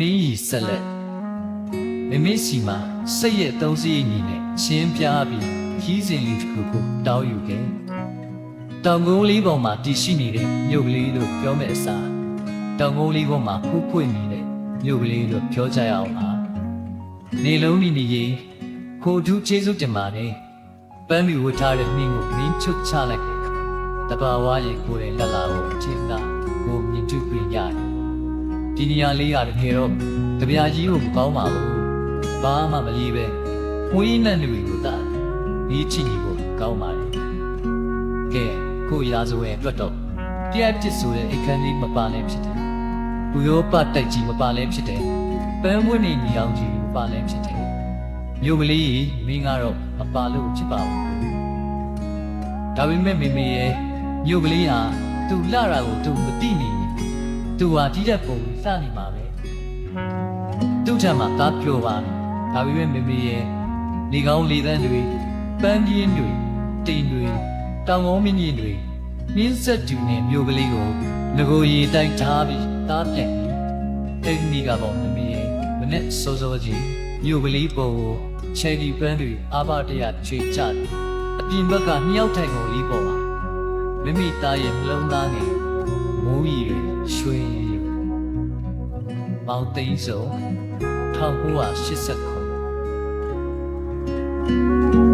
နှင်းရီဆက်လက်မမေစီမှာစိတ်ရဲ့သုံးစည်းအညီနဲ့ရှင်းပြပြီးကြီးစဉ်လေးတစ်ခုကိုတောင်းယူခဲ့တောင်ကုန်းလေးပေါ်မှာတည်ရှိနေတဲ့မြို့ကလေးလို့ပြောမဲ့အစားတောင်ကုန်းလေးပေါ်မှာဖူးဖွင့်နေတဲ့မြို့ကလေးလို့ပြောကြရအောင်ပါနေလုံးနေနေရင်ခိုထူးကျေးဇူးတင်ပါတယ်ပန်းမီဝတ်ထားတဲ့နှင်းကိုမင်းချွတ်ချလိုက်တဲ့အခါတဘာဝရဲ့ကိုယ်ရဲ့လက်လာကိုအချင်းသားကိုမြင်တွေ့ပြရတယ် ဒီနေရာလေးကတကယ်တော့ကြပြာကြီးကိုမကောင်းပါဘူးဘာမှမလီပဲဝိနတ်လူတွေကိုတာဒီချစ်ညီဖို့ကောင်းပါတယ်ကဲကိုရာဇဝင်အတွက်တော့တရားပြစ်ဆိုတဲ့အခန်းကြီးမပါလဲဖြစ်တယ်ဘူရောပတိုက်ကြီးမပါလဲဖြစ်တယ်ပန်းဝင်းနေညီအောင်ကြီးမပါလဲဖြစ်တယ်မြို့ကလေးမင်းကတော့မပါလို့ဖြစ်ပါဘူးဒါပေမဲ့မေမေရဲ့မြို့ကလေးဟာသူလှတာကိုသူမသိနေရင် သူဟာဒီတဲ့ပုံစနေမှာပဲသူ့ထက်မှသားပြောပါဒါပေမဲ့မေမေရဲ့လေကောင်းလေသန်းတွေပန်းပြင်းတွေတိမ်တွေတောင်ကုန်းမြင့်မြင့်တွေမြင်းဆက်တူနဲ့မြို့ကလေးကိုငကိုရီတိုက်ထားပြီးသားပြက်အဲ့ဒီကပေါ့မေမေရဲ့မနဲ့စောစောကြီးမြို့ကလေးပေါ်ကိုချယ်ဒီပန်းတွေအာဘတရချွေချတယ်အပြင်ဘက်ကမြောက်ထိုင်ကုန်လေးပေါ်ပါမိမိသားရဲ့နှလုံးသားငယ် မိုးရီတွေရွှေရည်မောင်သိန်းစုံ1989